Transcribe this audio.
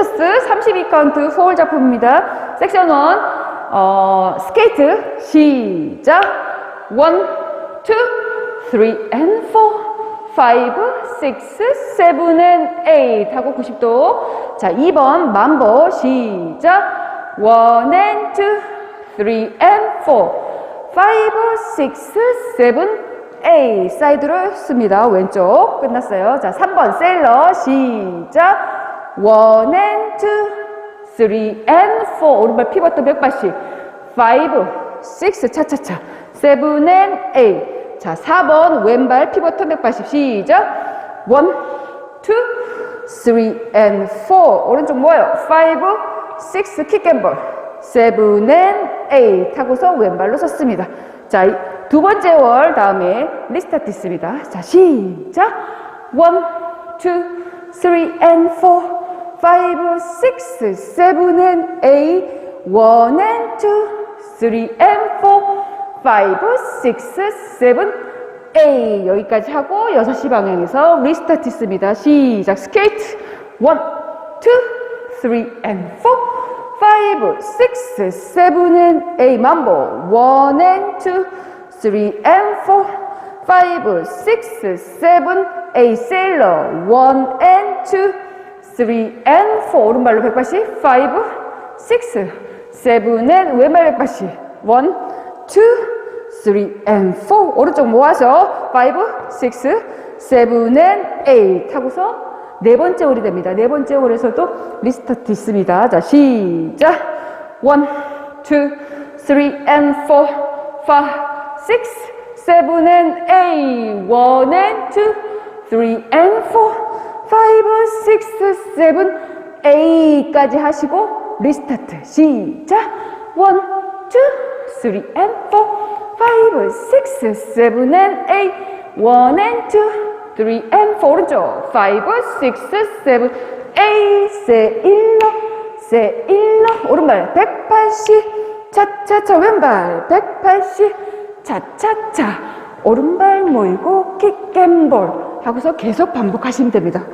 스위처스 32카운트 포홀 작품입니다. 섹션 1, 어, 스케이트, 시작. 1, 2, 3 and 4, 5, 6, 7 and 8 하고 90도. 자, 2번 만보, 시작. 1 and 2, 3 and 4, 5, 6, 7, A 사이드로 씁니다. 왼쪽 끝났어요. 자, 3번 셀러 시작. 1 and 2, 3 and 4 오른발 피벗도 180. 5, 6 차차차. 7 and 8. 자, 4번 왼발 피벗터 180 시작. 1, 2, 3 and 4 오른쪽 모아요. 5, 6 킥앤볼. 7 and 8 하고서 왼발로 섰습니다. 자, 이두 번째 월 다음에 리스타트 있습니다. 자, 시작. 1, 2, 3 and 4, 5, 6, 7 and 8, 1 and 2, 3 and 4, 5, 6, 7, 8 여기까지 하고 6시 방향에서 리스타트 있습니다. 시작. 스케이트. 1, 2, 3 and 4, 5, 6, 7 and 8 만보 1 and 2, 3 and 4, 5, 6, 7, 8 세일러 1 and 2, 3 and 4 오른발로 180, 5, 6, 7 and 왼발 180, 1, 2, 3 and 4 오른쪽 모아서 5, 6, 7 and 8 하고서 네 번째 홀이 됩니다. 네 번째 홀에서도 리스타트 있습니다. 자, 시작. 1, 2, 3 and 4, 5, 6, 7 and 8, 1 and 2, 3 and 4, 5, 6, 7, 8까지 하시고 리스타트 시작. 1, 2, 3 and 4, 5, 6, 7 and 8, 1 and 2, 3 and 4 오른쪽 5, 6, 7, 8 세일러 세일러 오른발 180 차차차 왼발 180 차차차 오른발 모이고 킥앤볼 하고서 계속 반복하시면 됩니다.